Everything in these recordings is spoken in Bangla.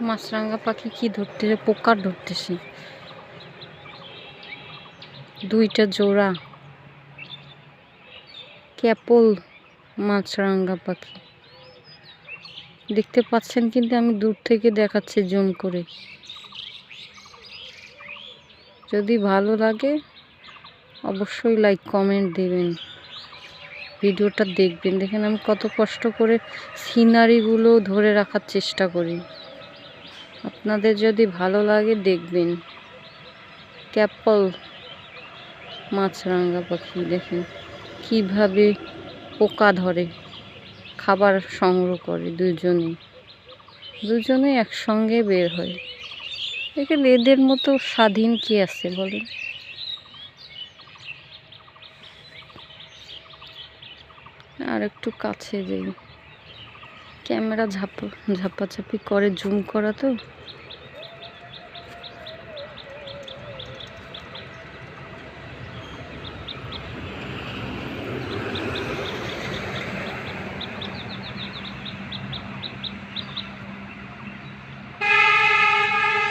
মাছরাঙা পাখি কি ধরতেছে? পোকা ধরতেছে। দুইটা জোড়া। ক্যাপল মাছরাঙা পাখি। দেখতে পাচ্ছেন কিন্তু আমি দূর থেকে দেখাচ্ছি জুম করে। যদি ভালো লাগে, অবশ্যই লাইক কমেন্ট দেবেন। ভিডিওটা দেখবেন। দেখেন আমি কত কষ্ট করে সিনারিগুলো ধরে রাখার চেষ্টা করি। আপনাদের যদি ভালো লাগে দেখবেন। ক্যাপল মাছরাঙা পাখি, দেখেন কীভাবে পোকা ধরে, খাবার সংগ্রহ করে দুজনে দুজনে একসঙ্গে বের হয়। এখানে এদের মতো স্বাধীন কি আছে বলেন? আর একটু কাছে যাই। ক্যামেরা ঝাপা, ঝাপাঝাপি করে, জুম করা তো।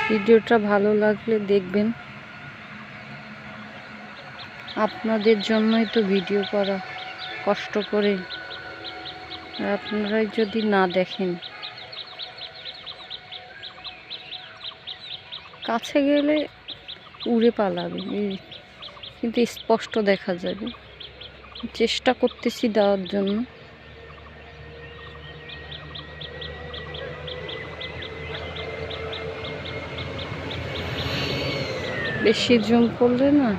ভিডিওটা ভালো লাগলে দেখবেন। আপনাদের জন্যই তো ভিডিও করা কষ্ট করে আর আপনারাই যদি না দেখেন, কাছে গেলে উড়ে পালাবে। কিন্তু স্পষ্ট দেখা যাবে। চেষ্টা করতেছি দেওয়ার জন্য। বেশি জুম করলে না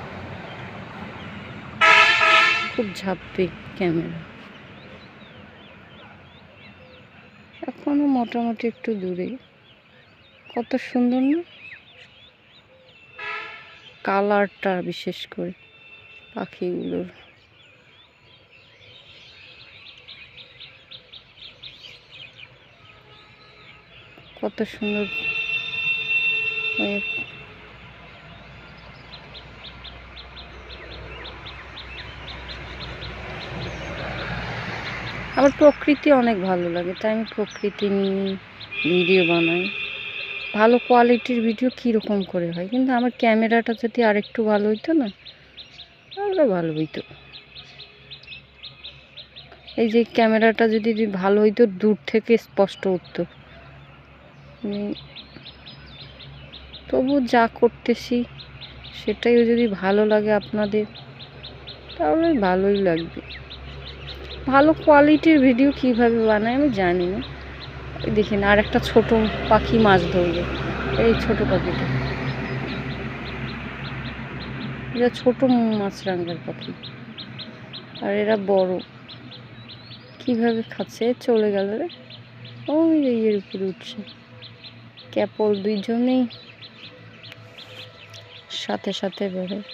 খুব ঝাপবে ক্যামেরা। এখনও মোটামুটি একটু দূরে। কত সুন্দর না? কালারটা বিশেষ করে পাখিগুলোর। কত সুন্দর। আমার প্রকৃতি অনেক ভালো লাগে, তাই আমি প্রকৃতি নিয়ে ভিডিও বানাই। ভালো কোয়ালিটির ভিডিও কীরকম করে হয়? কিন্তু আমার ক্যামেরাটা যদি আরেকটু ভালো হইতো না, তাহলে ভালো হইতো। এই যে ক্যামেরাটা যদি ভালো হইতো, দূর থেকে স্পষ্ট উঠতো। তবু যা করতেছি, সেটাই যদি ভালো লাগে আপনাদের, তাহলে ভালোই লাগবে। ভালো কোয়ালিটির ভিডিও কীভাবে বানায় আমি জানি না। দেখেন, আর একটা ছোট পাখি মাছ ধরবে, এই ছোট পাখিটা। এরা ছোট মাছরাঙ্গার পাখি, আর এরা বড়। কীভাবে খাচ্ছে, চলে গেল রে। ওই এর উপরে উঠছে। ক্যাপল দুইজনেই সাথে সাথে বেরোয়।